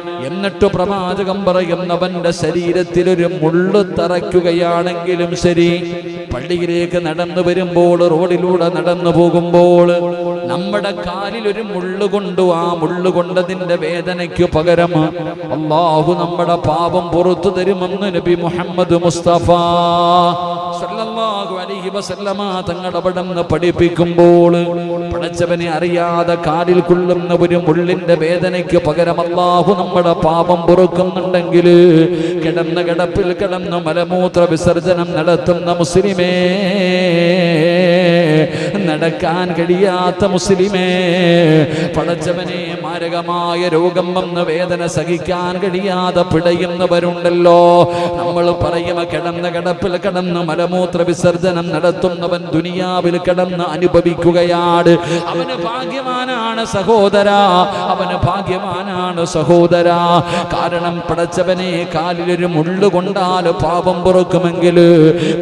എന്നിട്ട് പ്രവാചകം പറയുന്നവന്റെ ശരീരത്തിൽ ഒരു മുള്ളു തറയ്ക്കുകയാണെങ്കിലും ശരി. പള്ളിയിലേക്ക് നടന്നു വരുമ്പോൾ റോഡിലൂടെ നടന്നു പോകുമ്പോൾ നമ്മുടെ കാലിൽ ഒരു മുള്ളു കൊണ്ടു ആ മുള്ളു കൊണ്ടതിന്റെ വേദനയ്ക്ക് പകരം അള്ളാഹു നമ്മുടെ പാപം പുറത്തു തരുമെന്ന് നബി മുഹമ്മദ് മുസ്തഫ സല്ലല്ലാഹു അലൈഹി വസല്ലമ തങ്ങളുടെ പഠിപ്പിക്കുമ്പോൾ പടച്ചവനെ അറിയാതെ കാലിൽ കൊള്ളുന്ന ഒരു മുള്ളിന്റെ വേദനയ്ക്ക് പകരം അള്ളാഹു നമ്മുടെ പാപം പൊറുക്കുന്നുണ്ടെങ്കിൽ കിടന്ന കിടപ്പിൽ കിടന്ന് മലമൂത്ര വിസർജനം നടത്തുന്ന മുസ്ലിമേ നടക്കാൻ കഴിയാത്ത മുസ്ലിമേ പടച്ചവനെ മാരകമായ രോഗം വന്ന് വേദന സഹിക്കാൻ കഴിയാതെ പിടയുന്നവരുണ്ടല്ലോ. നമ്മൾ പറയുക കിടന്ന കിടപ്പിൽ കിടന്ന് മലമൂത്ര വിസർജനം നടത്തുന്നവൻ ദുനിയാവിൽ കിടന്ന് അനുഭവിക്കുകയാണ്. അവന് ഭാഗ്യവാനാണ് സഹോദര അവന് ഭാഗ്യവാനാണ് സഹോദര. കാരണം പടച്ചവനെ കാലിലൊരു മുള്ളു കൊണ്ടാൽ പാപം പുറക്കുമെങ്കിൽ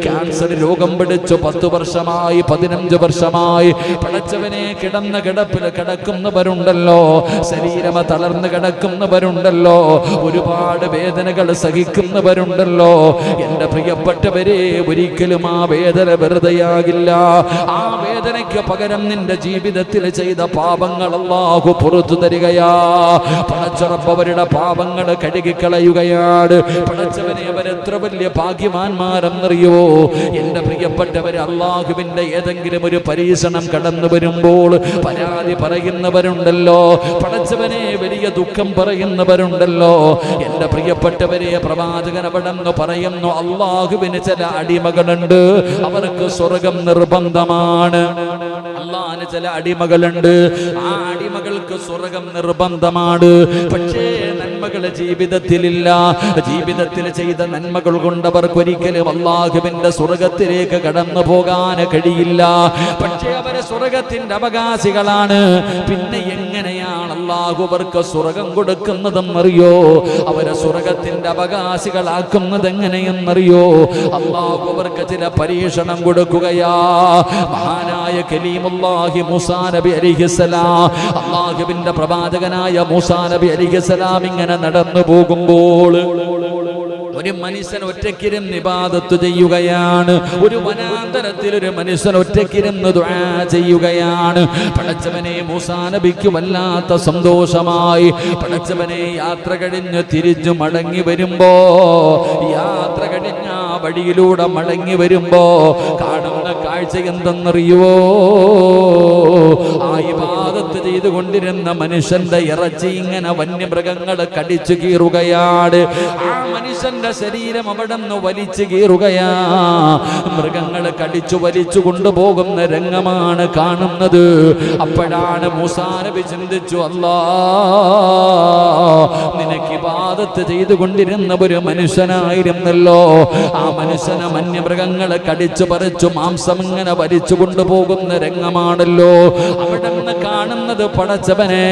ക്യാൻസർ രോഗം പിടിച്ചു പത്ത് വർഷമായി പതിനഞ്ച് വർഷമായി പടച്ചവനെ കിടന്ന കിടപ്പിൽ കിടക്കുന്നവരുണ്ടല്ലോ ശരീരമ തളർന്ന് കിടക്കുന്നവരുണ്ടല്ലോ ഒരുപാട് വേദനകൾ സഹിക്കുന്നവരുണ്ടല്ലോ എന്റെ പ്രിയപ്പെട്ടവരെ ഒരിക്കലും ആ വേദന വെറുതെയാകില്ല. ആ വേദനയ്ക്ക് പകരം നിന്റെ ജീവിതത്തിൽ ചെയ്ത പാപങ്ങൾ അള്ളാഹു പുറത്തു തരികയാ. പണച്ചുറപ്പവരുടെ പാപങ്ങൾ കഴുകിക്കളയുകയാണ്. പടച്ചവനെ അവരെത്ര വലിയ ഭാഗ്യവാന്മാരെന്നറിയോ എന്റെ പ്രിയപ്പെട്ടവരെ അള്ളാഹുവിന്റെ ഏതെങ്കിലും ഒരു പരീക്ഷണം കടന്നു വരുമ്പോൾ പരാതി പറയുന്നവരുണ്ടല്ലോ പടച്ചവനെ വലിയ ദുഃഖം പറയുന്നവരുണ്ടല്ലോ. എന്റെ പ്രിയപ്പെട്ടവരെ പ്രവാചകൻ അവിടെന്ന് പറയുന്നു അള്ളാഹുവിന് ചില അടിമകളുണ്ട് അവർക്ക് സ്വർഗം നിർബന്ധമാണ്. അള്ളാഹിന് ചില അടിമകളുണ്ട് ആ അടിമകൾക്ക് സ്വർഗം നിർബന്ധമാണ്. പക്ഷേ നന്മകൾ ജീവിതത്തിലില്ല. ജീവിതത്തിൽ ചെയ്ത നന്മകൾ കൊണ്ട് അവർക്ക് ഒരിക്കലും അള്ളാഹുവിന്റെ സ്വർഗത്തിലേക്ക് കടന്നു പോകാൻ കഴിയില്ല. പക്ഷേ അവരെ സ്വർഗത്തിന്റെ അവകാശികളാണ്. പിന്നെ എങ്ങനെയാണ് അള്ളാഹു സ്വർഗം അറിയോ അവരെ സ്വർഗത്തിന്റെ അവകാശികളാക്കുന്നത് എങ്ങനെയെന്നറിയോ അള്ളാഹു ചില പരീക്ഷണം കൊടുക്കുകയാ. മഹാനായ കലീമുല്ലാഹി മൂസാ നബി അലിഹിസലാം അള്ളാഹുവിന്റെ പ്രവാചകനായ മൂസാ നബി അലിഹിസലാം ഇങ്ങനെ നടന്നു പോകുമ്പോൾ ഒരു മനുഷ്യൻ ഒറ്റക്കിരും നിബാദത്ത് ചെയ്യുകയാണ്. ഒരു വനാന്തരത്തിൽ ഒരു മനുഷ്യൻ ഒറ്റയ്ക്കിരുന്ന് ദുആ ചെയ്യുകയാണ്. പടച്ചവനെ മൂസാ നബിക്ക് വല്ലാത്ത സന്തോഷമായി. പടച്ചവനെ യാത്ര കഴിഞ്ഞ് തിരിച്ചു മടങ്ങി വരുമ്പോ യാത്ര കഴിഞ്ഞ വഴിയിലൂടെ മടങ്ങി വരുമ്പോ കാണുന്ന കാഴ്ച എന്തെന്നറിയുവോ? ആ ഇബാദത്ത് ചെയ്തുകൊണ്ടിരുന്ന മനുഷ്യന്റെ ഇറച്ചി ഇങ്ങനെ വന്യമൃഗങ്ങൾ കടിച്ചു കീറുകയാണ്. ആ മനുഷ്യന്റെ ശരീരം അവിടെ നിന്ന് വലിച്ചു കീറുകയാ. മൃഗങ്ങൾ കടിച്ചു വലിച്ചു കൊണ്ടുപോകുന്ന രംഗമാണ് കാണുന്നത്. അപ്പോഴാണ് മൂസാനബി ചിന്തിച്ചു അല്ലാ നിനക്ക് പാദത്ത് ചെയ്തുകൊണ്ടിരുന്ന ഒരു മനുഷ്യനായിരുന്നല്ലോ. ആ മനുഷ്യനെ മന്യമൃഗങ്ങളെ കടിച്ചു പറിച്ചു മാംസം ഇങ്ങനെ വലിച്ചു കൊണ്ടുപോകുന്ന രംഗമാണല്ലോ. അവിടെ നിന്ന് കാണുന്നത് പടച്ചവനെ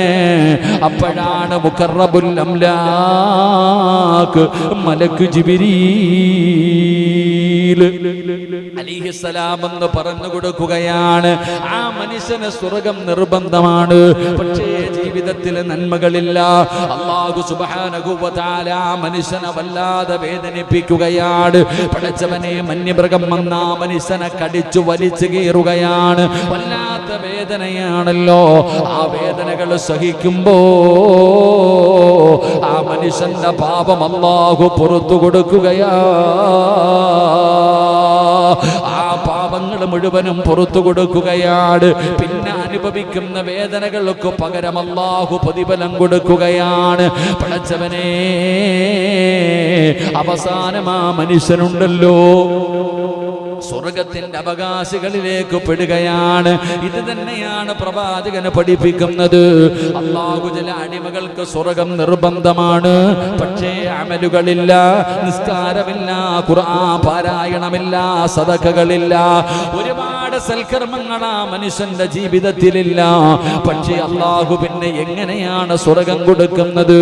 അപ്പോഴാണ് മുഖറബുൽ അംലാക്ക് മലക്ക് ജിബിരീൽ അലിഹിസലാം എന്ന് പറഞ്ഞു കൊടുക്കുകയാണ്. ആ മനുഷ്യന് സ്വർഗം നിർബന്ധമാണ്. പക്ഷേ ജീവിതത്തിൽ നന്മകളില്ല. അള്ളാഹു സുബാനകുവതാല മനുഷ്യനെ വല്ലാതെ വേദനിപ്പിക്കുകയാണ്. പടച്ചവനെ മന്യമൃഗം വന്ന മനുഷ്യനെ കടിച്ചു വലിച്ചു കീറുകയാണ്. വല്ലാത്ത വേദനയാണല്ലോ. ആ വേദനകൾ സഹിക്കുമ്പോ ആ മനുഷ്യന്റെ പാപം അള്ളാഹു പുറത്തു കൊടുക്കുകയാ. പാപങ്ങൾ മുഴുവനും പുറത്തു കൊടുക്കുകയാണ്. പിന്നെ അനുഭവിക്കുന്ന വേദനകൾക്ക് പകരം അള്ളാഹു പ്രതിഫലം കൊടുക്കുകയാണ്. പടച്ചവനെ അവസാനം ആ മനുഷ്യനുണ്ടല്ലോ. സ്വർഗത്തിന്റെ അവകാശികളിലേക്ക് പെടുകയാണ്. ഇത് തന്നെയാണ് പ്രവാചകന് പഠിപ്പിക്കുന്നത്. അള്ളാഹു ചില അടിമകൾക്ക് സ്വർഗം നിർബന്ധമാണ്. പക്ഷേ അമലുകളില്ല നിസ്കാരമില്ല ഖുർആൻ പാരായണമില്ല സദക്കകളില്ല ഒരുപാട് ഒരുപാട് സൽക്കർമ്മങ്ങൾ ആ മനുഷ്യന്റെ ജീവിതത്തിലില്ല. പക്ഷേ അള്ളാഹു പിന്നെ എങ്ങനെയാണ് സ്വർഗം കൊടുക്കുന്നത്?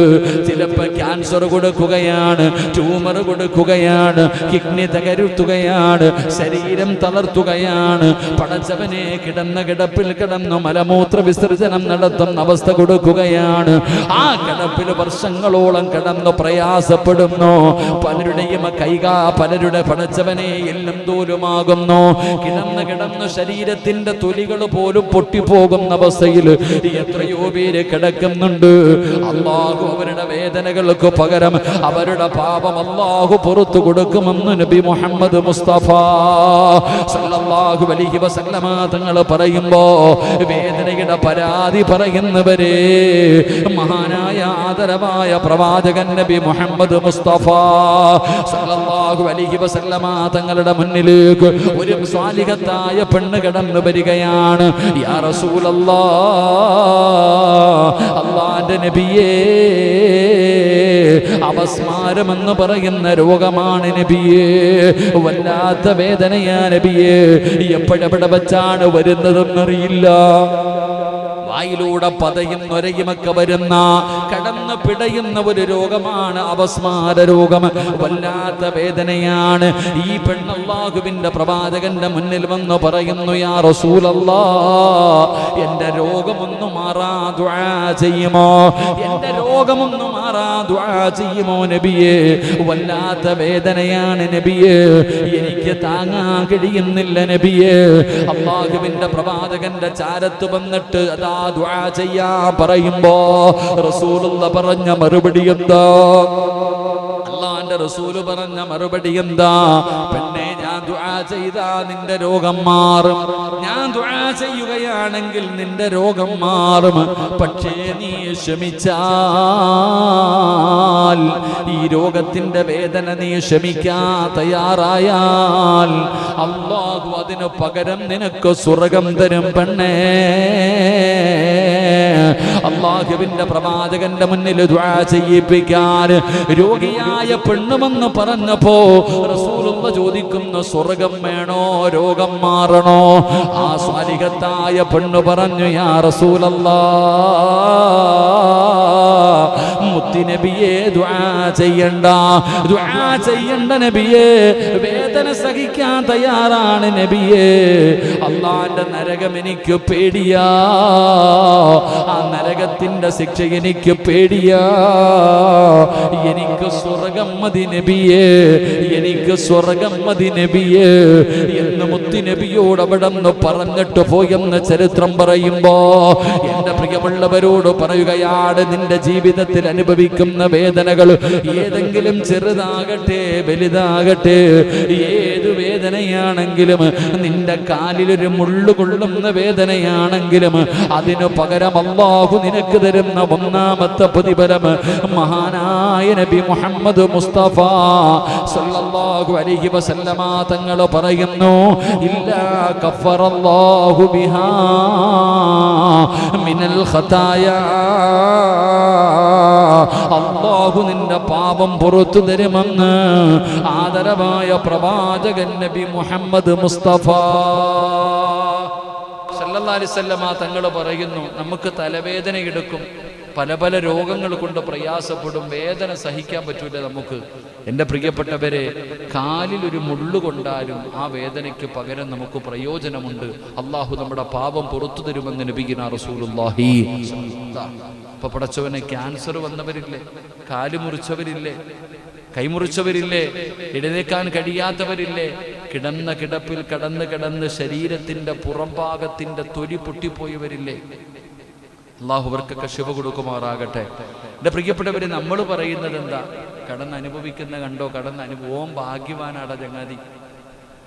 ചിലപ്പോ ക്യാൻസർ കൊടുക്കുകയാണ് ട്യൂമർ കൊടുക്കുകയാണ് കിഡ്നി തകരുത്തുകയാണ് ശരീരം തളർത്തുകയാണ്. പടച്ചവനെ കിടന്ന കിടപ്പിൽ കിടന്നു മലമൂത്ര വിസർജനം നടത്തുന്ന അവസ്ഥ കൊടുക്കുകയാണ്. ആ കിടപ്പിൽ വർഷങ്ങളോളം കിടന്നു പ്രയാസപ്പെടുന്നു. പലരുടെയും കൈകാ പലരുടെ പടച്ചവനെ എല്ലും തോലുമാകുന്നു കിടന്ന് കിടന്ന് ശരീരത്തിന്റെ തൊലികൾ പോലും പൊട്ടിപ്പോകുന്ന അവസ്ഥയിൽ എത്രയോ പേര് കിടക്കുന്നുണ്ട്. അള്ളാഹു അവരുടെ വേദനകൾക്ക് പകരം അവരുടെ പാപം അള്ളാഹു പുറത്തു കൊടുക്കുമെന്ന് നബി മുഹമ്മദ് മുസ്തഫ സല്ലല്ലാഹു അലൈഹി വസല്ലമ തങ്ങൾ പറയുമ്പോ വേദനയുടെ പരാതി പറയുന്നവരെ മഹാനായ ആദരവായ പ്രവാചകൻ നബി മുഹമ്മദ് മുസ്തഫ സല്ലല്ലാഹു അലൈഹി വസല്ലമ തങ്ങളുടെ മുന്നിലേക്ക് ഒരു സ്വാലിഹത്തായ പെണ്ണ് കിടന്ന് വരികയാണ്. അള്ളാന്റെ നബിയേ അവസ്മാരമെന്ന് പറയുന്ന രോഗമാണ് നബിയേ. വല്ലാത്ത വേദനയാ നബിയേ. എപ്പോഴെവിടെ വെച്ചാണ് വരുന്നതെന്നറിയില്ല. വായിലൂടെ പതയും നൊരയുമൊക്കെ വരുന്ന കടന്ന് പിടയുന്ന ഒരു രോഗമാണ് അവസ്മാര രോഗം. വല്ലാത്ത വേദനയാണ്. ഈ പെണ്ണല്ലാഹുവിന്റെ പ്രവാചകന്റെ മുന്നിൽ വന്ന് പറയുന്നു യാ റസൂലല്ലാ എന്റെ രോഗമൊന്നു മാറാ ദുആ ചെയ്യുമോ? എന്റെ രോഗമൊന്നു മാറാ ദുആ ചെയ്യുമോ നബിയേ? വല്ലാത്ത വേദനയാണ് നബിയേ. എനിക്ക് താങ്ങാൻ കഴിയുന്നില്ല നബിയേ. അള്ളാഹുവിന്റെ പ്രവാചകന്റെ ചാരത്ത് വന്നിട്ട് അതാ ദുആ ചെയ്യാൻ പറയുമ്പോ റസൂലുള്ള പറഞ്ഞ മറുപടി എന്താ? അള്ളാന്റെ റസൂൽ പറഞ്ഞ മറുപടി എന്താ? പെണ്ണെ ഞാൻ ദുആ ചെയ്താ നിന്റെ രോഗം മാറും. ഞാൻ ദുആ ചെയ്യുകയാണെങ്കിൽ നിന്റെ രോഗം മാറും. പക്ഷേ നീ ക്ഷമിച്ചാൽ ഈ രോഗത്തിന്റെ വേദന നീ ക്ഷമിക്കാൻ തയ്യാറായാൽ അള്ളാഹു അതിനു പകരം നിനക്ക് സ്വർഗം തരും പെണ്ണേ. അള്ളാഹുവിന്റെ പ്രവാചകന്റെ മുന്നിൽ ചെയ്യിപ്പിക്കാൻ രോഗിയായ പെണ്ണുമെന്ന് പറഞ്ഞപ്പോ റസൂലുള്ള ചോദിക്കുന്ന സ്വർഗം വേണോ? രോഗം മാറണോ? ആ സ്വാലികത്തായ പെണ്ണ് പറഞ്ഞു യാ റസൂലല്ലാ മുത്തിനബിയെ ചെയ്യണ്ട ചെയ്യണ്ട നബിയെ വേദന സഹിക്കാൻ തയ്യാറാണ് നബിയെ അള്ളാന്റെ നരകം എനിക്ക് പേടിയാ ആ നരകത്തിന്റെ ശിക്ഷ എനിക്ക് പേടിയാ എനിക്ക് സ്വർഗം മതി നബിയെ എനിക്ക് സ്വർഗം മതി നബിയെ മുത്തി നബിയോട് അവിടെ നിന്ന് പറഞ്ഞിട്ട് പോയെന്ന് ചരിത്രം പറയുമ്പോ എന്റെ പ്രിയമുള്ളവരോട് പറയുകയാണ് നിന്റെ ജീവിതത്തിൽ അനുഭവിക്കുന്ന വേദനകൾ ഏതെങ്കിലും ചെറുതാകട്ടെ വലുതാകട്ടെ ഏത് വേദനയാണെങ്കിലും നിന്റെ കാലിലൊരു മുള്ളു കൊള്ളുന്ന വേദനയാണെങ്കിലും അതിനു പകരം അള്ളാഹു നിനക്ക് തരുന്ന ഒന്നാമത്തെ പ്രതിഫലം മഹാനായ നബി മുഹമ്മദ് മുസ്തഫ സല്ലല്ലാഹു അലൈഹി വസല്ലമ തങ്ങൾ പറയുന്നു ഇല്ലാ الله ബിഹാ മിനൽ الخطايا അള്ളാഹു നിന്റെ പാപം പുറത്തു തരുമെന്ന് ആദരവായ പ്രവാചകൻ നബി മുഹമ്മദ് മുസ്തഫ. സല്ലല്ലാലിസല്ലമ തങ്ങൾ പറയുന്നു നമുക്ക് തലവേദന എടുക്കും പല പല രോഗങ്ങൾ കൊണ്ട് പ്രയാസപ്പെടും വേദന സഹിക്കാൻ പറ്റൂല നമുക്ക്. എന്റെ പ്രിയപ്പെട്ടവരെ കാലിൽ ഒരു മുള്ളു കൊണ്ടാലും ആ വേദനയ്ക്ക് പകരം നമുക്ക് പ്രയോജനമുണ്ട്. അള്ളാഹു നമ്മുടെ പാപം പുറത്തു തരുമെന്ന് നബിഗിന റസൂലുല്ലാഹി ഇപ്പൊ പടച്ചവനെ ക്യാൻസർ വന്നവരില്ലേ? കാൽ മുറിച്ചവരില്ലേ? കൈമുറിച്ചവരില്ലേ എഴുന്നേക്കാൻ കഴിയാത്തവരില്ലേ? കിടന്ന കിടപ്പിൽ കടന്ന് കിടന്ന് ശരീരത്തിന്റെ പുറംഭാഗത്തിന്റെ തൊലി പൊട്ടിപ്പോയവരില്ലേ? അള്ളാഹു അവർക്കൊക്കെ ശിവ കൊടുക്കുമാറാകട്ടെ. എന്റെ പ്രിയപ്പെട്ടവര് നമ്മൾ പറയുന്നത് എന്താ? കടന്ന് അനുഭവിക്കുന്ന കണ്ടോ? കടന്ന് അനുഭവം ഭാഗ്യവാനാട ചങ്ങാതി.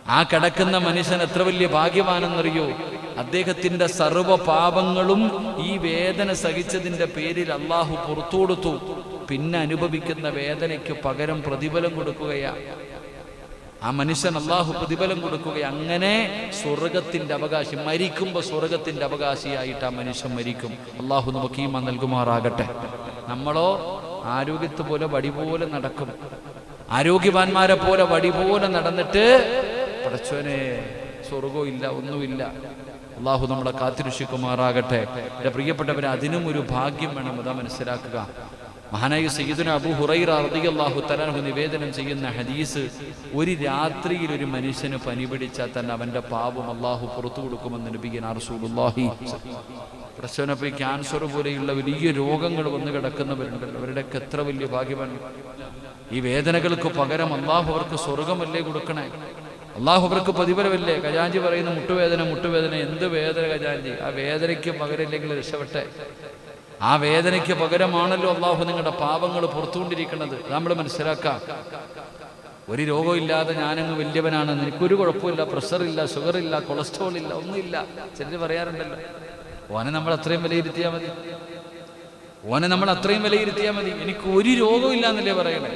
ആ കിടക്കുന്ന മനുഷ്യൻ എത്ര വലിയ ഭാഗ്യവാനെന്നറിയോ? അദ്ദേഹത്തിന്റെ സർവ പാപങ്ങളും ഈ വേദന സഹിച്ചതിന്റെ പേരിൽ അള്ളാഹു പുറത്തു കൊടുത്തു. പിന്നെ അനുഭവിക്കുന്ന വേദനയ്ക്ക് പകരം പ്രതിഫലം കൊടുക്കുകയാ. ആ മനുഷ്യൻ അള്ളാഹു പ്രതിഫലം കൊടുക്കുക. അങ്ങനെ സ്വർഗത്തിന്റെ അവകാശി മരിക്കുമ്പോൾ സ്വർഗത്തിന്റെ അവകാശിയായിട്ട് ആ മനുഷ്യൻ മരിക്കും. അള്ളാഹു നമുക്ക് ഈമ നൽകുമാറാകട്ടെ. നമ്മളോ ആരോഗ്യത്തെ പോലെ വടി പോലെ നടക്കും. ആരോഗ്യവാന്മാരെ പോലെ വടി പോലെ നടന്നിട്ട് പടച്ചോനെ സ്വർഗവും ഇല്ല ഒന്നുമില്ല. അള്ളാഹു നമ്മളെ കാത്തിരുഷിക്കുമാറാകട്ടെ പ്രിയപ്പെട്ടവരെ അതിനും ഒരു ഭാഗ്യം വേണം. അതാ മനസ്സിലാക്കുക. മഹാനായ സയ്യിദുന അബു ഹുറൈറ റളിയല്ലാഹു തലാഹു നിവേദനം ചെയ്യുന്ന ഹദീസ് ഒരു രാത്രിയിൽ ഒരു മനുഷ്യന് പനി പിടിച്ചാൽ തന്നെ അവന്റെ പാപം അള്ളാഹു പുറത്തു കൊടുക്കുമെന്ന് നബിയൻ റസൂലുള്ളാഹി പ്രശ്നപ്പോൾ ഈ ക്യാൻസർ പോലെയുള്ള വലിയ രോഗങ്ങൾ വന്നു കിടക്കുന്നവരുണ്ട് അവരുടെയൊക്കെ എത്ര വലിയ ഭാഗ്യമാണ്. ഈ വേദനകൾക്ക് പകരം അള്ളാഹു അവർക്ക് സ്വർഗമല്ലേ കൊടുക്കണേ? അള്ളാഹു അവർക്ക് പതിവരമല്ലേ ഖജാഞ്ചി പറയുന്ന മുട്ടുവേദന മുട്ടുവേദന എന്ത് വേദന ഖജാഞ്ചി ആ വേദനയ്ക്ക് പകരമില്ലെങ്കിൽ രക്ഷപ്പെട്ടെ. ആ വേദനയ്ക്ക് പകരമാണല്ലോ അള്ളാഹു നിങ്ങളുടെ പാപങ്ങൾ പുറത്തുകൊണ്ടിരിക്കുന്നത്. നമ്മൾ മനസ്സിലാക്കാം. ഒരു രോഗമില്ലാതെ ഞാനങ്ങ് വലിയവനാണ്. എനിക്കൊരു കുഴപ്പമില്ല. പ്രഷറില്ല ഷുഗറില്ല കൊളസ്ട്രോൾ ഇല്ല ഒന്നുമില്ല. ചിലർ പറയാറുണ്ടല്ലോ. ഓനെ നമ്മൾ അത്രയും വിലയിരുത്തിയാൽ മതി. ഓനെ നമ്മൾ അത്രയും വിലയിരുത്തിയാൽ മതി. എനിക്ക് ഒരു രോഗമില്ല എന്നല്ലേ പറയണേ.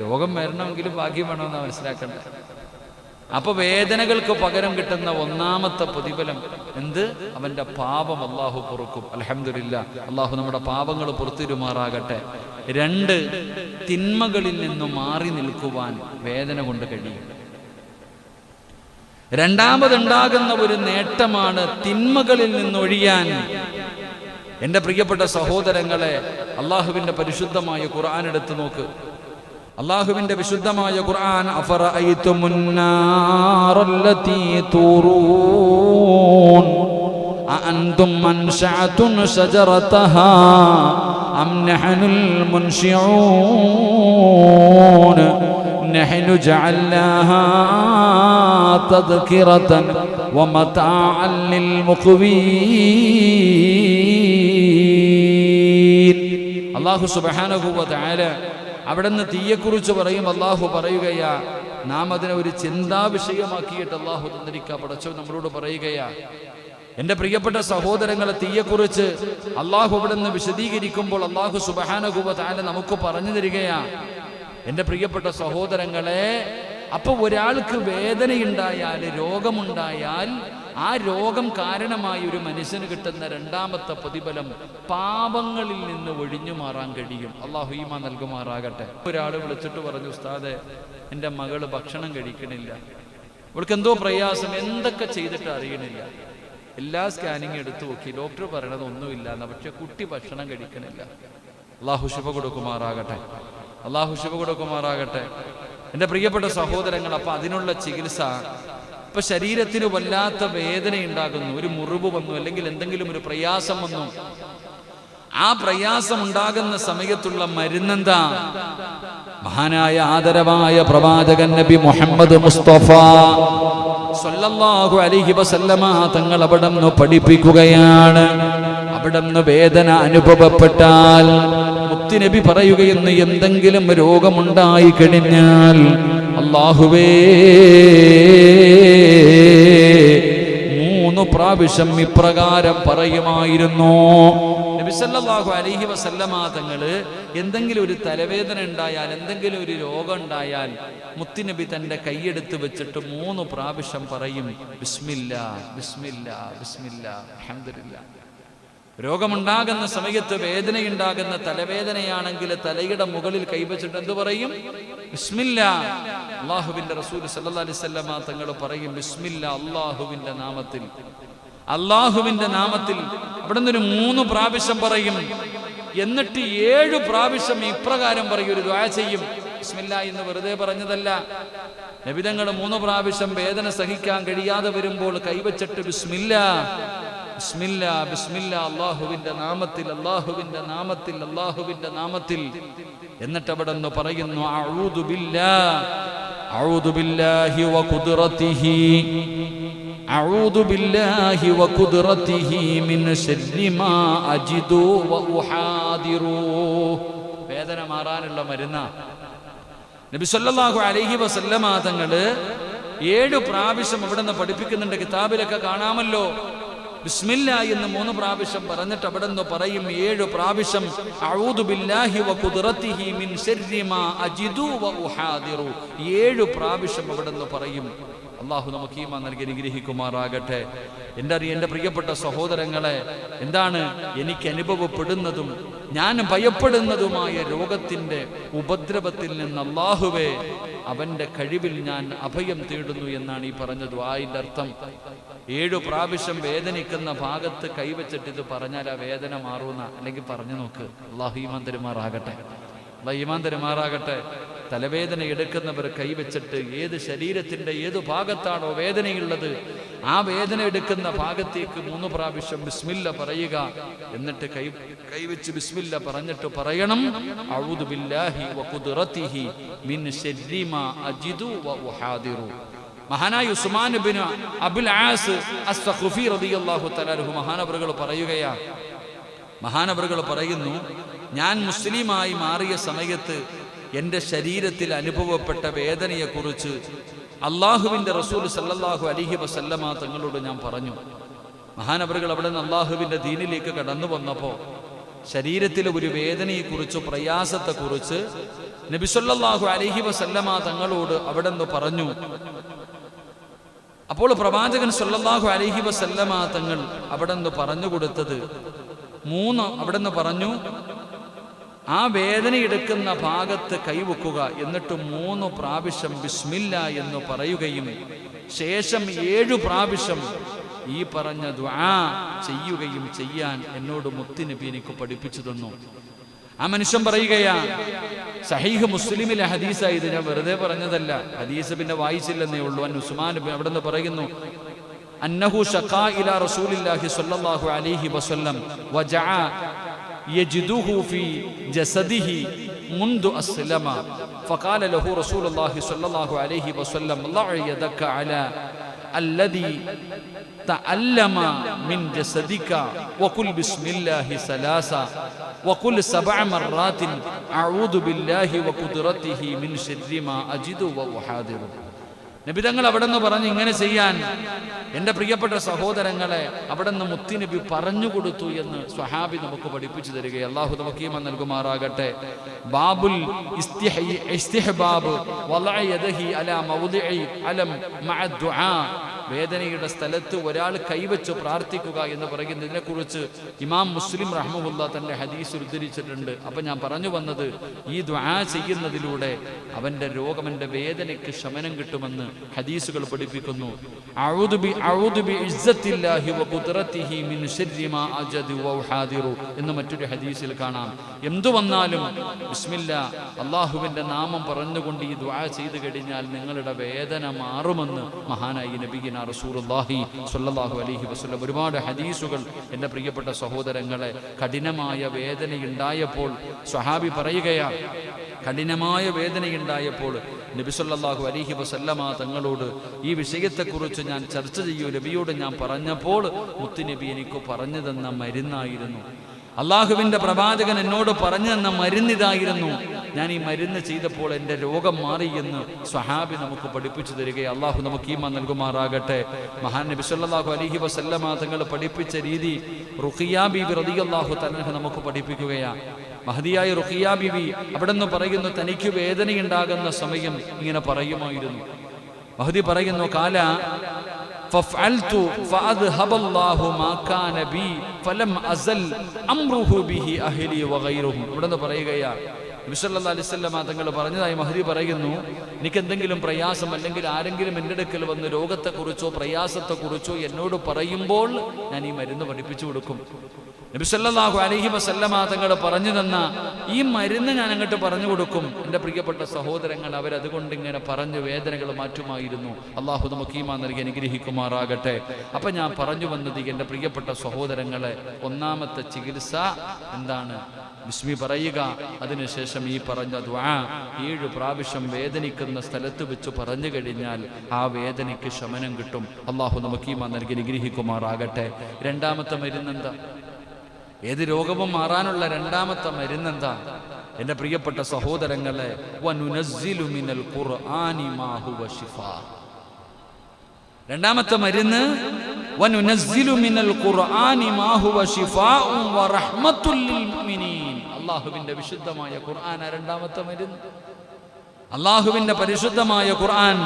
രോഗം വരണമെങ്കിലും ഭാഗ്യം വേണമെന്നാണ് മനസ്സിലാക്കേണ്ടത് അപ്പൊ വേദനകൾക്ക് പകരം കിട്ടുന്ന ഒന്നാമത്തെ പ്രതിഫലം എന്ത്? അവന്റെ പാപം അള്ളാഹു പൊറുക്കും. അലഹമില്ല അള്ളാഹു നമ്മുടെ പാപങ്ങൾ പുറത്തിരുമാറാകട്ടെ. രണ്ട് തിന്മകളിൽ നിന്നും മാറി നിൽക്കുവാൻ വേദന കൊണ്ട് കഴിയും. രണ്ടാമതുണ്ടാകുന്ന ഒരു നേട്ടമാണ് തിന്മകളിൽ നിന്നൊഴിയാൻ. എന്റെ പ്രിയപ്പെട്ട സഹോദരങ്ങളെ അള്ളാഹുവിന്റെ പരിശുദ്ധമായ ഖുർആൻ എടുത്തു നോക്ക്. അള്ളാഹുവിന്റെ വിശുദ്ധമായ ഖുർആൻ അഫറഅയ്തുമുന്നാറല്ലതീ തൂറൂൻ أأنتم أنشأتم شجرتها أم نحن المنشئون نحن جعلناها تذكرة ومتاعا للمقوين الله سبحانه وتعالى അവിടുന്ന് തീയെക്കുറിച്ച് പറയും അള്ളാഹു പറയുകയാ നാം അതിനെ ഒരു ചിന്താ വിഷയമാക്കിയിട്ട് അള്ളാഹു തന്നിരിക്കുക പടച്ചോ നമ്മളോട് പറയുകയാ എന്റെ പ്രിയപ്പെട്ട സഹോദരങ്ങളെ തീയെക്കുറിച്ച് അള്ളാഹു അവിടുന്ന് വിശദീകരിക്കുമ്പോൾ അള്ളാഹു സുബഹാനകുബ താനെ നമുക്ക് പറഞ്ഞു തരികയാ. എന്റെ പ്രിയപ്പെട്ട സഹോദരങ്ങളെ അപ്പൊ ഒരാൾക്ക് വേദനയുണ്ടായാൽ രോഗമുണ്ടായാൽ ആ രോഗം കാരണമായി ഒരു മനുഷ്യന് കിട്ടുന്ന രണ്ടാമത്തെ പ്രതിഫലം പാപങ്ങളിൽ നിന്ന് ഒഴിഞ്ഞു മാറാൻ കഴിയും. അള്ളാഹു ഈമ നൽകുമാറാകട്ടെ. ഒരാൾ വിളിച്ചിട്ട് പറഞ്ഞു ഉസ്താദെ എന്റെ മകൾ ഭക്ഷണം കഴിക്കണില്ല. അവൾക്ക് എന്തോ പ്രയാസം എന്തൊക്കെ ചെയ്തിട്ട് അറിയണില്ല. എല്ലാ സ്കാനിങ് എടുത്തു നോക്കി. ഡോക്ടർ പറയണത് ഒന്നുമില്ല എന്ന പക്ഷെ കുട്ടി ഭക്ഷണം കഴിക്കണില്ല. അള്ളാഹു ശുഭ കൊടുക്കുമാറാകട്ടെ. അള്ളാഹു ശുഭ കൊടുക്കുമാറാകട്ടെ. എന്റെ പ്രിയപ്പെട്ട സഹോദരങ്ങൾ അപ്പൊ അതിനുള്ള ചികിത്സ ഇപ്പൊ ശരീരത്തിന് വല്ലാത്ത വേദന ഉണ്ടാകുന്നു ഒരു മുറിവ് വന്നു അല്ലെങ്കിൽ എന്തെങ്കിലും ഒരു പ്രയാസം വന്നു. ആ പ്രയാസം ഉണ്ടാകുന്ന സമയത്തുള്ള മരുന്നെന്താ? മഹാനായ ആദരവായ പ്രവാചകൻ നബി മുഹമ്മദ് മുസ്തഫ സല്ലല്ലാഹു അലൈഹി വസല്ലമ തങ്ങൾ അവിടെ നിന്ന് പഠിപ്പിക്കുകയാണ്. അവിടെ നിന്ന് വേദന അനുഭവപ്പെട്ടാൽ മുത്തുനബി പറയുകയെന്ന് എന്തെങ്കിലും രോഗമുണ്ടായി കഴിഞ്ഞാൽ അള്ളാഹുവേ. മൂന്ന് പ്രാവശ്യം ഇപ്രകാരം പറയുമായിരുന്നു. നബിസല്ലാഹു അലൈഹി വസല്ലമ തങ്ങൾ എന്തെങ്കിലും ഒരു തലവേദന ഉണ്ടായാൽ എന്തെങ്കിലും ഒരു രോഗം ഉണ്ടായാൽ മുത്തുനബി തന്റെ കൈയെടുത്ത് വെച്ചിട്ട് മൂന്ന് പ്രാവശ്യം പറയും ബിസ്മില്ല ബിസ്മില്ല ബിസ്മില്ല അൽഹംദുലില്ലാ. രോഗമുണ്ടാകുന്ന സമയത്ത് വേദനയുണ്ടാകുന്ന തലവേദനയാണെങ്കിൽ തലയുടെ മുകളിൽ കൈവച്ചിട്ട് എന്ത് പറയും? ബിസ്മില്ല. അള്ളാഹുവിന്റെ റസൂൽ വസല്ലമ തങ്ങൾ പറയും ബിസ്മില്ല അള്ളാഹുവിന്റെ നാമത്തിൽ. അള്ളാഹുവിന്റെ നാമത്തിൽ അവിടെ നിന്നൊരു മൂന്ന് പ്രാവശ്യം പറയും. എന്നിട്ട് ഏഴു പ്രാവശ്യം ഇപ്രകാരം പറയും ഒരു ദ്വാ ചെയ്യും. ബിസ്മില്ല എന്ന് വെറുതെ പറഞ്ഞതല്ല. നബിതങ്ങൾ മൂന്ന് പ്രാവശ്യം വേദന സഹിക്കാൻ കഴിയാതെ വരുമ്പോൾ കൈവച്ചിട്ട് ബിസ്മില്ല. ബിസ്മില്ല ബിസ്മില്ല അള്ളാഹുവിന്റെ നാമത്തിൽ അള്ളാഹുവിന്റെ നാമത്തിൽ അള്ളാഹുവിന്റെ നാമത്തിൽ. എന്നിട്ട് അവിടെ നിന്ന് പറയുന്നു അഊദു ബില്ലാഹി വഖുദ്റതിഹി അഊദു ബില്ലാഹി വഖുദ്റതിഹി മിൻ ശർരി മാ അജിദു വഉഹാദിറു വേദന മാറാനുള്ള മരുന്ന. നബി സല്ലല്ലാഹു അലൈഹി വസല്ലമ തങ്ങൾ ഏഴ് പ്രാവശ്യം ഇവിടെ നിന്ന് പഠിപ്പിക്കുന്നുണ്ട് കിതാബിലൊക്കെ കാണാമല്ലോ. ബിസ്മില്ല എന്ന് മൂന്ന് പ്രാവശ്യം പറഞ്ഞിട്ട് അവിടെ നിന്ന് പറയും ഏഴ് പ്രാവശ്യം ഏഴ് പ്രാവശ്യം അവിടെ നിന്ന് പറയും. അള്ളാഹു നമുക്ക് ഈമാൻ നൽകി അനുഗ്രഹിക്കുമാറാകട്ടെ. എന്റെ അറിയ എന്റെ പ്രിയപ്പെട്ട സഹോദരങ്ങളെ എന്താണ് എനിക്ക് അനുഭവപ്പെടുന്നതും ഞാൻ ഭയപ്പെടുന്നതുമായ രോഗത്തിന്റെ ഉപദ്രവത്തിൽ നിന്ന് അള്ളാഹുവേ അവന്റെ കഴിവിൽ ഞാൻ അഭയം തേടുന്നു എന്നാണ് ഈ പറഞ്ഞത് ആയിന്റെ അർത്ഥം. ഏഴു പ്രാവശ്യം വേദനിക്കുന്ന ഭാഗത്ത് കൈവച്ചിട്ട് ഇത് പറഞ്ഞാൽ ആ വേദന മാറുന്ന. അല്ലെങ്കിൽ പറഞ്ഞു നോക്ക്. അള്ളാഹു ഈമാൻ തരുമാറാകട്ടെ. അള്ളാഹ് ഈമാൻ തരുമാറാകട്ടെ. തലവേദന എടുക്കുന്നവർ കൈവച്ചിട്ട് ഏത് ശരീരത്തിന്റെ ഏത് ഭാഗത്താണോ വേദനയുള്ളത് ആ വേദന എടുക്കുന്ന ഭാഗത്തേക്ക് മൂന്ന് പ്രാവശ്യം ബിസ്മില്ല പറയുക. എന്നിട്ട് കൈ കൈവച്ച് ബിസ്മില്ല പറഞ്ഞിട്ട് പറയണം. മിൻ അജിദു മഹാനായ ഉസ്മാൻ ബിൻ അബുൽ ആസ് അസ്ഖുഫി റളിയല്ലാഹു തആലഹു മഹാനവറുകൾ പറയുകയാണ്. മഹാനവറുകൾ പറയുന്നു ഞാൻ മുസ്ലിമായി മാറിയ സമയത്ത് എന്റെ ശരീരത്തിൽ അനുഭവപ്പെട്ട വേദനയെക്കുറിച്ച് അള്ളാഹുവിന്റെ റസൂൽ സല്ലാഹു അലിഹി വസല്ലമ തങ്ങളോട് ഞാൻ പറഞ്ഞു. മഹാനവറുകൾ അവിടെ നിന്ന് അള്ളാഹുവിന്റെ ദീനിലേക്ക് കടന്നു വന്നപ്പോൾ ശരീരത്തിലെ ഒരു വേദനയെക്കുറിച്ച് പ്രയാസത്തെക്കുറിച്ച് നബിസൊല്ലാഹു അലിഹി വസല്ലമ തങ്ങളോട് അവിടെ നിന്ന് പറഞ്ഞു. അപ്പോൾ പ്രവാചകൻ സല്ലല്ലാഹു അലൈഹി വസല്ലമ തങ്ങൾ അവിടെ നിന്ന് പറഞ്ഞു കൊടുത്തത്. മൂന്ന് അവിടെ നിന്ന് പറഞ്ഞു ആ വേദന എടുക്കുന്ന ഭാഗത്ത് കൈവെക്കുക. എന്നിട്ട് മൂന്ന് പ്രാവശ്യം ബിസ്മില്ല എന്ന് പറയുകയും ശേഷം ഏഴു പ്രാവശ്യം ഈ പറഞ്ഞ ദ്വാ ചെയ്യുകയും ചെയ്യാൻ എന്നോട് മുത്തിനബി എനിക്ക് പഠിപ്പിച്ചു തന്നു. ആ മനുഷ്യൻ പറയുകയാ സഹീഹ് മുസ്ലിമിലെ ഹദീസാ ഇത് ഞാൻ വെറുതെ പറഞ്ഞതല്ല. ഹദീസ് പിന്നെ വായിച്ചില്ലെന്നേ ഉള്ളൂ. അൻ ഉസ്മാൻ അവിടെ നിന്ന് പറയുന്നു അന്നഹു ഷഖാ ഇലാ റസൂലില്ലാഹി സ്വല്ലല്ലാഹു അലൈഹി വസല്ലം വജഅ يجده في جسده منذ أسلم. فقال له رسول الله صلى الله عليه وسلم ضع يدك على الذي تعلم من جسدك وقل بسم الله ثلاثة وقل سبع مرات أعوذ بالله وقدرته من شر ما أجد وأحاذره നബി തങ്ങൾ അവിടെ നിന്ന് പറഞ്ഞു ഇങ്ങനെ ചെയ്യാൻ എന്റെ പ്രിയപ്പെട്ട സഹോദരങ്ങളെ അവിടെ നിന്ന് മുത്തിനബി പറഞ്ഞു കൊടുത്തു എന്ന് സ്വഹാബി നമുക്ക് പഠിപ്പിച്ചു തരിക അള്ളാഹു നമുക്ക് നൽകുമാറാകട്ടെ. ബാബുൽ ബാബു യദഹി മൗദിഇ അലം ദുആ. വേദനയുടെ സ്ഥലത്ത് ഒരാൾ കൈവച്ച് പ്രാർത്ഥിക്കുക എന്ന് പറയുന്നതിനെക്കുറിച്ച് ഇമാം മുസ്ലിം റഹ്മുല്ല തന്റെ ഹദീസ് ഉദ്ധരിച്ചിട്ടുണ്ട്. അപ്പം ഞാൻ പറഞ്ഞു വന്നത് ഈ ദ്വാ ചെയ്യുന്നതിലൂടെ അവന്റെ രോഗം എന്റെ വേദനയ്ക്ക് ശമനം കിട്ടുമെന്ന് ഹദീസുകൾ പഠിപ്പിക്കുന്നു. എന്ന് മറ്റൊരു ഹദീസിൽ കാണാം. എന്തു വന്നാലും ബിസ്മില്ല അള്ളാഹുവിന്റെ നാമം പറഞ്ഞുകൊണ്ട് ഈ ദ്വാ ചെയ്തു കഴിഞ്ഞാൽ നിങ്ങളുടെ വേദന മാറുമെന്ന് മഹാനായി നബിഗിന ഒരുപാട് ഹദീസുകൾ എന്റെ പ്രിയപ്പെട്ട സഹോദരങ്ങളെ കഠിനമായ വേദനയുണ്ടായപ്പോൾ സ്വഹാബി പറയുകയാണ് കഠിനമായ വേദനയുണ്ടായപ്പോൾ നബി അലഹി അലൈഹി വസല്ലമ തങ്ങളോട് ഈ വിഷയത്തെക്കുറിച്ച് ഞാൻ ചർച്ച ചെയ്യൂ. നബിയോട് ഞാൻ പറഞ്ഞപ്പോൾ മുത്തുനബി എനിക്ക് പറഞ്ഞു തന്ന മരുന്നായിരുന്നു. അള്ളാഹുവിന്റെ പ്രവാചകൻ എന്നോട് പറഞ്ഞു തന്ന മരുന്നിതായിരുന്നു ഞാൻ ഈ മരുന്ന് ചെയ്തപ്പോൾ എൻ്റെ രോഗം മാറി എന്ന് സ്വഹാബി നമുക്ക് പഠിപ്പിച്ചു തരിക അള്ളാഹു നമുക്ക് ഈമ നൽകുമാറാകട്ടെ മഹാൻ നബി സല്ലല്ലാഹു അലൈഹി വസല്ലമ തങ്ങൾ പഠിപ്പിച്ച രീതി റുഖിയ ബീബി റളിയല്ലാഹു തആല നമുക്ക് പഠിപ്പിക്കുകയാണ് മഹദിയായ റുഖിയ ബീബി അവിടെ നിന്ന് പറയുന്നു തനിക്ക് വേദനയുണ്ടാകുന്ന സമയം ഇങ്ങനെ പറയുമായിരുന്നു മഹദി പറയുന്നു കാല ففعلت فأذهب الله ما كان بي فلم أزل أمره به أهلي وغيرهم ഇവിടെ നിന്ന് പറയുകയാണ് നബിസല്ലാ അലിസ്വല്ലമ തങ്ങൾ പറഞ്ഞതായി മഹരി പറയുന്നു എനിക്ക് എന്തെങ്കിലും പ്രയാസം അല്ലെങ്കിൽ ആരെങ്കിലും എന്റെ അടുക്കൽ വന്ന് രോഗത്തെക്കുറിച്ചോ പ്രയാസത്തെക്കുറിച്ചോ എന്നോട് പറയുമ്പോൾ ഞാൻ ഈ മരുന്ന് പഠിപ്പിച്ചു കൊടുക്കും. നബിസല്ലാഹു അലഹി വസല്ലമ തങ്ങൾ പറഞ്ഞു തന്ന ഈ മരുന്ന് ഞാൻ അങ്ങോട്ട് പറഞ്ഞു കൊടുക്കും. എന്റെ പ്രിയപ്പെട്ട സഹോദരങ്ങൾ അവരതുകൊണ്ട് ഇങ്ങനെ പറഞ്ഞു വേദനകൾ മാറ്റുമായിരുന്നു. അള്ളാഹു നമുക്ക് ഈമാ നൽകി അനുഗ്രഹിക്കുമാറാകട്ടെ. അപ്പം ഞാൻ പറഞ്ഞു വന്നത് എന്റെ പ്രിയപ്പെട്ട സഹോദരങ്ങളെ ഒന്നാമത്തെ ചികിത്സ എന്താണ്? ബിസ്മി പറയുക. അതിനുശേഷം ഈ പറഞ്ഞ ദ്വാ ഏഴ് പ്രാവശ്യം വേദനിക്കുന്ന സ്ഥലത്ത് വെച്ച് പറഞ്ഞു കഴിഞ്ഞാൽ ആ വേദനയ്ക്ക് ശമനം കിട്ടും. അള്ളാഹു നമുക്ക് ഈമാ നൽകി അനുഗ്രഹിക്കുമാറാകട്ടെ. രണ്ടാമത്തെ മരുന്നെന്താ ഏത് രോഗവും മാറാനുള്ള രണ്ടാമത്തെ മരുന്ന് എന്താ എന്റെ പ്രിയപ്പെട്ട സഹോദരങ്ങളെ രണ്ടാമത്തെ മരുന്ന് അള്ളാഹുവിന്റെ വിശുദ്ധമായ ഖുർആൻ രണ്ടാമത്തെ മരുന്ന്. അള്ളാഹുവിന്റെ പരിശുദ്ധമായ ഖുർആൻ.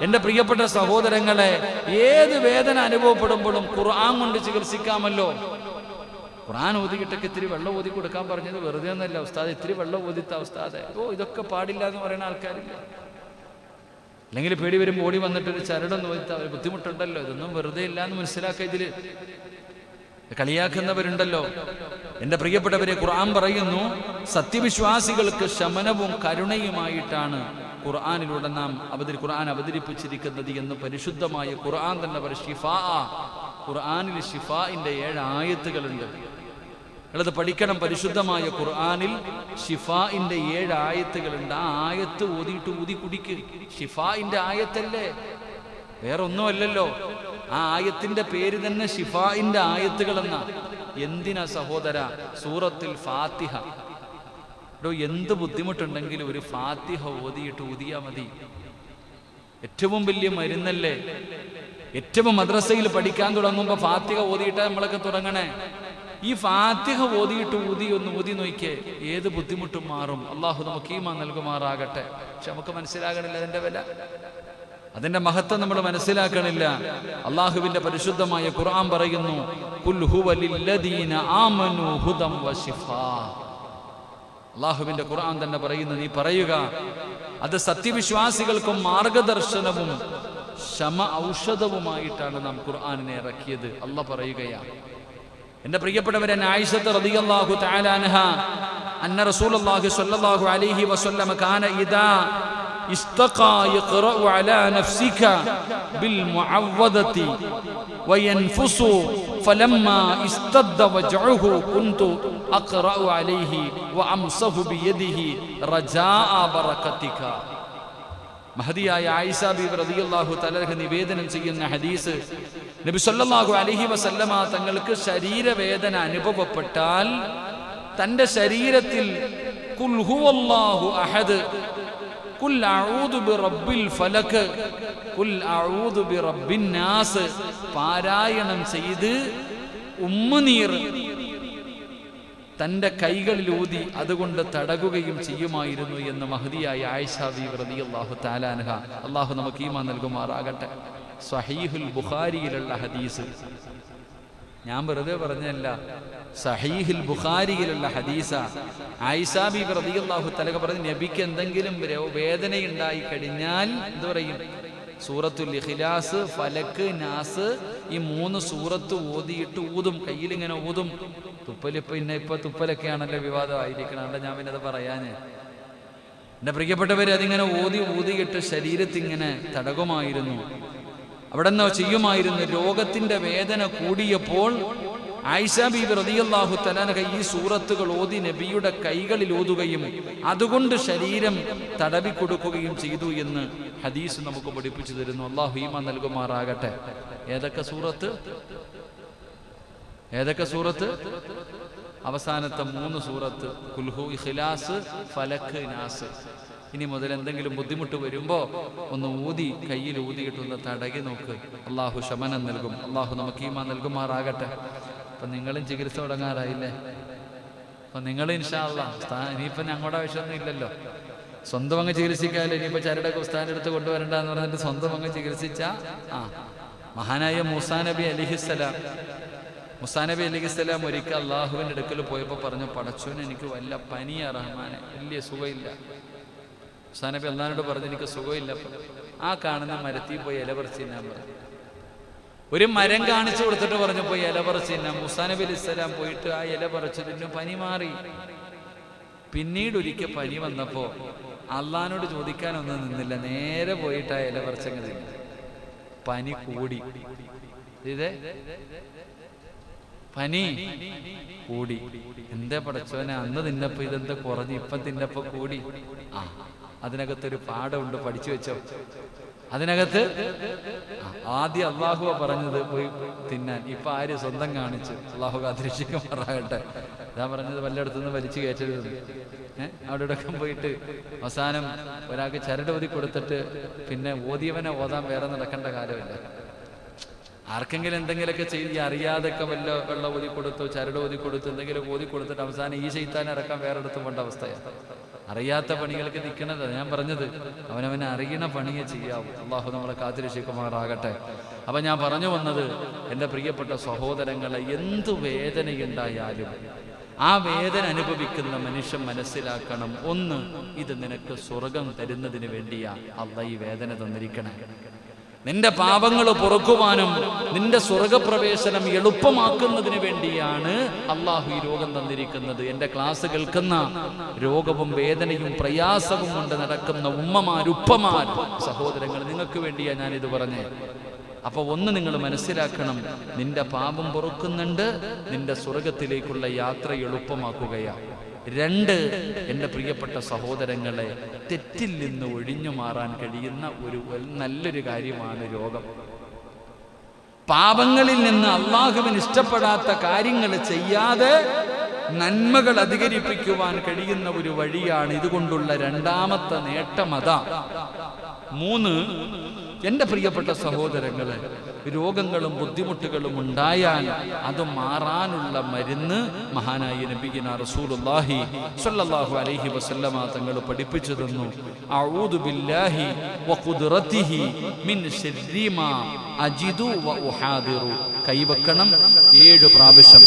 എന്റെ പ്രിയപ്പെട്ട സഹോദരങ്ങളെ ഏത് വേദന അനുഭവപ്പെടുമ്പോഴും ഖുർആൻ കൊണ്ട് ചികിത്സിക്കാമല്ലോ. ഖുർആൻ ഓതിക്കിട്ടൊക്കെ ഇത്തിരി വെള്ളം ഓതി കൊടുക്കാൻ പറഞ്ഞത് വെറുതെ ഒന്നല്ല ഉസ്താദ് ഇത്തിരി വെള്ളം ഓതിത്ത ഉസ്താദ്. ഓ ഇതൊക്കെ പാടില്ല എന്ന് പറയുന്ന ആൾക്കാരില്ല? അല്ലെങ്കിൽ പേടി വരുമ്പോൾ ഓടി വന്നിട്ട് ഒരു ചരടൊന്ന് ഓതിത്ത ഒരു ബുദ്ധിമുട്ടുണ്ടല്ലോ ഇതൊന്നും വെറുതെ ഇല്ല എന്ന് മനസ്സിലാക്കുക ഇതിൽ. കളിയാക്കുന്നവരുണ്ടല്ലോ. എന്റെ പ്രിയപ്പെട്ടവരെ ഖുർആൻ പറയുന്നു സത്യവിശ്വാസികൾക്ക് ശമനവും കരുണയുമായിട്ടാണ് ഖുർആാനിലൂടെ നാം അവതരി ഖുർആൻ അവതരിപ്പിച്ചിരിക്കുന്നത് എന്ന് പരിശുദ്ധമായ ഖുർആൻ തന്നെ പറയും ഷിഫാ ഖുർആാനിൽ ഷിഫാഇന്റെ ഏഴ് ആയത്തുകളുണ്ട്. നിങ്ങളത് പഠിക്കണം പരിശുദ്ധമായ ഖുർആാനിൽ ഷിഫായിന്റെ ഏഴ് ആയത്തുകളുണ്ട്. ആ ആയത്ത് ഊതിയിട്ട് ഊതി കുടിക്ക്. ഷിഫായിന്റെ ആയത്തല്ലേ? വേറെ ഒന്നുമല്ലല്ലോ ആ ആയത്തിന്റെ പേര് തന്നെ ഷിഫായിന്റെ ആയത്തുകൾ എന്ന എന്തിനാ സഹോദര? സൂറത്തിൽ ഫാത്തിഹ. എന്ത് ബുദ്ധിമുട്ടുണ്ടെങ്കിലും ഒരു ഫാത്തിഹ ഓതിയിട്ട് ഊതിയാ മതി. ഏറ്റവും വലിയ മരുന്നല്ലേ? ഏറ്റവും മദ്രസയിൽ പഠിക്കാൻ തുടങ്ങുമ്പോൾ ഫാത്തിഹ ഓതിയിട്ടാ നമ്മളൊക്കെ തുടങ്ങണേ. ഈ ഫാത്തിഹ ഓതിയിട്ട് ഊതി ഒന്ന് ഊതി നോക്കിയേ. ഏത് ബുദ്ധിമുട്ടും മാറും. അള്ളാഹു നമുക്ക് ഈമാ നൽകുമാറാകട്ടെ. പക്ഷെ നമുക്ക് മനസ്സിലാകണില്ല അതിന്റെ വില. അതിന്റെ മഹത്വം നമ്മൾ മനസ്സിലാക്കണില്ല. അള്ളാഹുവിന്റെ പരിശുദ്ധമായ ഖുർആൻ പറയുന്നു. അള്ളാഹുവിന്റെ ഖുർആൻ തന്നെ പറയുന്നു നീ പറയുക അത് സത്യവിശ്വാസികൾക്കും മാർഗദർശനവും ശമ ഔഷധവുമായിട്ടാണ് നാം ഖുർആാനിനെ ഇറക്കിയത്. അല്ല പറയുകയാണ്. എന്റെ പ്രിയപ്പെട്ടവരെ ആയിഷത്ത് റളിയല്ലാഹു തആല അൻഹ അന്ന റസൂലുള്ളാഹി സ്വല്ലല്ലാഹു അലൈഹി വസല്ലം കാന ഇദാ ഇസ്തഖാ യഖറഉ അലാ നഫ്സിക ബിൽ മുഅവ്വദതി വയൻഫുസു ഫലമ്മാ ഇസ്തദ്ദ വജ്ഉഹു കുന്തു അഖറഉ അലൈഹി വഅംസഹു ബിയദിഹി റജാഅ ബറകതിക മഹദിയായ ആയിഷ ബീബ് റളിയല്ലാഹു തആല നിവേദനം ചെയ്യുന്ന ഹദീസ് നബി സല്ലല്ലാഹു അലഹി വസല്ലമ തങ്ങൾക്ക് ശരീരവേദന അനുഭവപ്പെട്ടാൽ തന്റെ ശരീരത്തിൽ കുൽ ഹുവല്ലാഹു അഹദ് കുൽ അഊദു ബിറബ്ബിൽ ഫലക് കുൽ അഊദു ബിറബ്ബിൻ നാസ് പാരായണം ചെയ്ത് ഉമ്മുനീർ കൈകളിൽ ഊതി അതുകൊണ്ട് തടകുകയും ചെയ്യുമായിരുന്നു എന്ന് മഹതിയായ ആയിഷാബി റതി അള്ളാഹു താലാൻഹ അള്ളാഹു നമുക്ക് ഈമാ നൽകുമാറാകട്ടെ. സഹീഹുൽ ബുഖാരിയിലുള്ള ഹദീസ്. ഞാൻ വെറുതെ പറഞ്ഞല്ല സഹീഹിൽ ബുഖാരിയിലുള്ള ഹദീസ. ആയിഷാബി റതി അള്ളാഹു തലക പറഞ്ഞ് നബിക്ക് എന്തെങ്കിലും വേദനയുണ്ടായി കഴിഞ്ഞാൽ എന്ത് പറയും? സൂറത്തുൽ ഇഖ്ലാസ് ഫലക്ക് നാസ് ഈ മൂന്ന് സൂറത്ത് ഓതിയിട്ട് ഊതും കയ്യിലിങ്ങനെ ഊതും. തുപ്പലിപ്പോ ഇന്ന ഇപ്പൊ തുപ്പലൊക്കെയാണല്ലോ വിവാദമായിരിക്കണം അല്ല ഞാൻ പിന്നെ അത് പറയാഞ്ഞ് എന്റെ പ്രിയപ്പെട്ടവര് അതിങ്ങനെ ഓതി ഊതിയിട്ട് ശരീരത്തിങ്ങനെ തടകുമായിരുന്നു. അവിടെ നിന്ന് ചെയ്യുമായിരുന്നു. രോഗത്തിന്റെ വേദന കൂടിയപ്പോൾ ആയിഷ ബീബി റളിയല്ലാഹു തലാനക ഈ സൂറത്തുകൾ ഓതി നബിയുടെ കൈകളിൽ ഓതുകയും അതുകൊണ്ട് ശരീരം തടവിക്കൊടുക്കുകയും ചെയ്തു എന്ന് ഹദീസ് നമുക്ക് പഠിപ്പിച്ചു തരുന്നു. അള്ളാഹു ഹീമ നൽകുമാറാകട്ടെ. ഏതൊക്കെ സൂറത്ത്? ഏതൊക്കെ സൂറത്ത്? അവസാനത്തെ മൂന്ന് സൂറത്ത്. കുൽഹു ഇഖ്ലാസ് ഫലക്ക് നാസ്. ഇനി മുതൽ എന്തെങ്കിലും ബുദ്ധിമുട്ട് വരുമ്പോ ഒന്ന് ഊതി കയ്യിൽ ഊതിയിട്ടൊന്ന് തടകി നോക്ക്. അള്ളാഹു ശമനം നൽകും. അള്ളാഹു നമുക്ക് ഈമാ നൽകുമാറാകട്ടെ. അപ്പൊ നിങ്ങളും ചികിത്സ തുടങ്ങാറായില്ലേ? അപ്പൊ നിങ്ങൾ ഇൻഷാല്ല ഇനിയിപ്പം ഞങ്ങളുടെ ആവശ്യമൊന്നും ഇല്ലല്ലോ. സ്വന്തം അങ്ങ് ചികിത്സിക്കാമല്ലോ ഇനിയിപ്പോ ചരടൊക്കെ ഉസ്താന്റെ അടുത്ത് കൊണ്ടുവരണ്ടെന്ന് പറഞ്ഞിട്ട് സ്വന്തം അങ്ങ് ചികിത്സിച്ച? ആ. മഹാനായ മൂസാ നബി അലിഹിസ്സലാം മുസാ നബി അലിഹിസ്സലാം ഒരിക്കൽ അള്ളാഹുവിന്റെ അടുക്കൽ പോയപ്പോൾ പറഞ്ഞു പടച്ചോന് എനിക്ക് വല്ല പനിയാ റഹ്മാനെ വലിയ സുഖമില്ല മുസാ നബി അള്ളഹാനോട് പറഞ്ഞു എനിക്ക് സുഖമില്ല ആ കാണുന്ന മരത്തിൽ പോയി ഇല പറിച്ച് തിന്നാൻ പറഞ്ഞു. ഒരു മരം കാണിച്ചു കൊടുത്തിട്ട് പറഞ്ഞു പോയി ഇല പറിച്ച് തിന്നാൻ. മുസാ നബി അലിസ്സലാം പോയിട്ട് ആ ഇല പറിച്ചു തിന്നു പനി മാറി. പിന്നീട് ഒരിക്കൽ പനി വന്നപ്പോ അള്ളഹാനോട് ചോദിക്കാനൊന്നും നിന്നില്ല. നേരെ പോയിട്ട് ആ ഇല പറിച്ചങ്ങ് പനി കൂടി. ഇതേ? പനി കൂടി. എന്താ പടച്ചോനെ അന്ന് തിന്നപ്പോ ഇതെന്താ കുറഞ്ഞു ഇപ്പം തിന്നപ്പോ കൂടി. ആ അതിനകത്തൊരു പാഠമുണ്ട് പഠിച്ചു വെച്ചോ. അതിനകത്ത് ആദ്യം അള്ളാഹുവ പറഞ്ഞത് പോയി തിന്നാൻ. ഇപ്പൊ ആര് സ്വന്തം കാണിച്ചു അള്ളാഹു കാത്തിരക്ഷിക്കുമാറാകട്ടെ ഞാൻ പറഞ്ഞത് വല്ലയിടത്തുനിന്ന് വലിച്ചു കയറ്റരുത്. ഏഹ് അവിടെ ഇടക്കം പോയിട്ട് അവസാനം ഒരാൾക്ക് ചരട് ഓതി കൊടുത്തിട്ട് പിന്നെ ഓതിയവനെ ഓതാൻ വേറെ നടക്കേണ്ട കാലമില്ല. ആർക്കെങ്കിലും എന്തെങ്കിലുമൊക്കെ ചെയ്ത് അറിയാതൊക്കെ വല്ല വെള്ളം ഓതി കൊടുത്തു ചരട് ഓതി കൊടുത്തു എന്തെങ്കിലും ഓതി കൊടുത്തിട്ട് അവസാനം ഈ ചെയ്ത്താൻ ഇറക്കാൻ വേറെ അടുത്ത് പോകേണ്ട അവസ്ഥയാണ് അറിയാത്ത പണികൾക്ക് നിൽക്കണത്. ഞാൻ പറഞ്ഞത് അവനവനെ അറിയണ പണിയെ ചെയ്യാവൂ. അള്ളാഹു നമ്മളെ കാത്തിരക്ഷിക്കുമാറാകട്ടെ. അപ്പൊ ഞാൻ പറഞ്ഞു വന്നത് എന്റെ പ്രിയപ്പെട്ട സഹോദരങ്ങളെ എന്തു വേദനയുണ്ടായാലും ആ വേദന അനുഭവിക്കുന്ന മനുഷ്യൻ മനസ്സിലാക്കണം. ഒന്ന് ഇത് നിനക്ക് സ്വർഗം തരുന്നതിന് വേണ്ടിയാ അല്ല ഈ വേദന തന്നിരിക്കണേ. നിന്റെ പാപങ്ങൾ പുറക്കുവാനും നിന്റെ സ്വർഗപ്രവേശനം എളുപ്പമാക്കുന്നതിന് വേണ്ടിയാണ് അള്ളാഹു ഈ രോഗം തന്നിരിക്കുന്നത്. എന്റെ ക്ലാസ് കേൾക്കുന്ന രോഗവും വേദനയും പ്രയാസവും കൊണ്ട് നടക്കുന്ന ഉമ്മമാർ ഉപ്പമാർ സഹോദരങ്ങൾ നിങ്ങൾക്ക് വേണ്ടിയാ ഞാനിത് പറഞ്ഞേ. അപ്പൊ ഒന്ന് നിങ്ങൾ മനസ്സിലാക്കണം നിന്റെ പാപം പൊറുക്കുന്നുണ്ട് നിന്റെ സ്വർഗത്തിലേക്കുള്ള യാത്ര എളുപ്പമാക്കുകയാ. രണ്ട് എന്റെ പ്രിയപ്പെട്ട സഹോദരങ്ങളെ തെറ്റിൽ നിന്ന് ഒഴിഞ്ഞു മാറാൻ കഴിയുന്ന ഒരു നല്ലൊരു കാര്യമാണ് രോഗം. പാപങ്ങളിൽ നിന്ന് അള്ളാഹുവിന് ഇഷ്ടപ്പെടാത്ത കാര്യങ്ങൾ ചെയ്യാതെ നന്മകൾ അധികരിപ്പിക്കുവാൻ കഴിയുന്ന ഒരു വഴിയാണ് ഇതുകൊണ്ടുള്ള രണ്ടാമത്തെ നേട്ടം അതാ. മൂന്ന് എന്റെ പ്രിയപ്പെട്ട സഹോദരങ്ങളെ രോഗങ്ങളും ബുദ്ധിമുട്ടുകളും ഉണ്ടായാൽ അത് മാറാനുള്ള മരുന്ന് മഹാനായ നബിഗിന റസൂലുള്ളാഹി സ്വല്ലല്ലാഹു അലൈഹി വസല്ലമ തങ്ങൾ പഠിപ്പിച്ചു തന്നു. അഊദു ബില്ലാഹി വഖുദ്റതിഹി മിൻ ശർരി മാ അജിദു വ ഉഹാദിറു. കൈവക്കണം ഏഴ് പ്രാവശ്യം.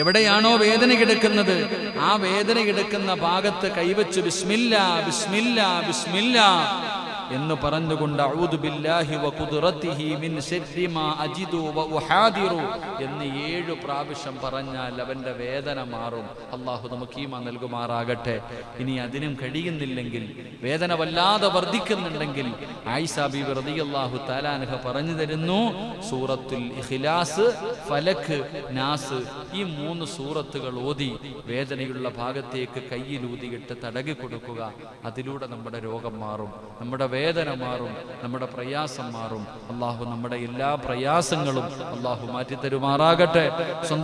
എവിടെയാണോ വേദന കിടക്കുന്നത് ആ വേദന കിടക്കുന്ന ഭാഗത്ത് കൈവച്ച് ബിസ്മില്ല ബിസ്മില്ല ബിസ്മില്ല. എന്ന് പറഞ്ഞുകൊണ്ട് എന്ന് ഏഴു പ്രാവശ്യം പറഞ്ഞാൽ അവന്റെ വേദന മാറും. അള്ളാഹു നമുക്ക് ഈമ നൽകുമാറാകട്ടെ. ഇനി അതിനും കഴിയുന്നില്ലെങ്കിൽ വേദന വല്ലാതെ വർദ്ധിക്കുന്നുണ്ടെങ്കിൽ റളിയല്ലാഹു തആലാനഹ പറഞ്ഞു തരുന്നു സൂറത്തുൽ ഇഖ്ലാസ് ഫലക് നാസ് ഈ മൂന്ന് സൂറത്തുകൾ ഓതി വേദനയുള്ള ഭാഗത്തേക്ക് കയ്യിലൂതിയിട്ട് തടകി കൊടുക്കുക. അതിലൂടെ നമ്മുടെ രോഗം മാറും. നമ്മുടെ വേദന മാറും നമ്മുടെ പ്രയാസം മാറും. അള്ളാഹു നമ്മുടെ എല്ലാ പ്രയാസങ്ങളും അള്ളാഹു മാറ്റിത്തരുമാറാകട്ടെ. സന്തോഷം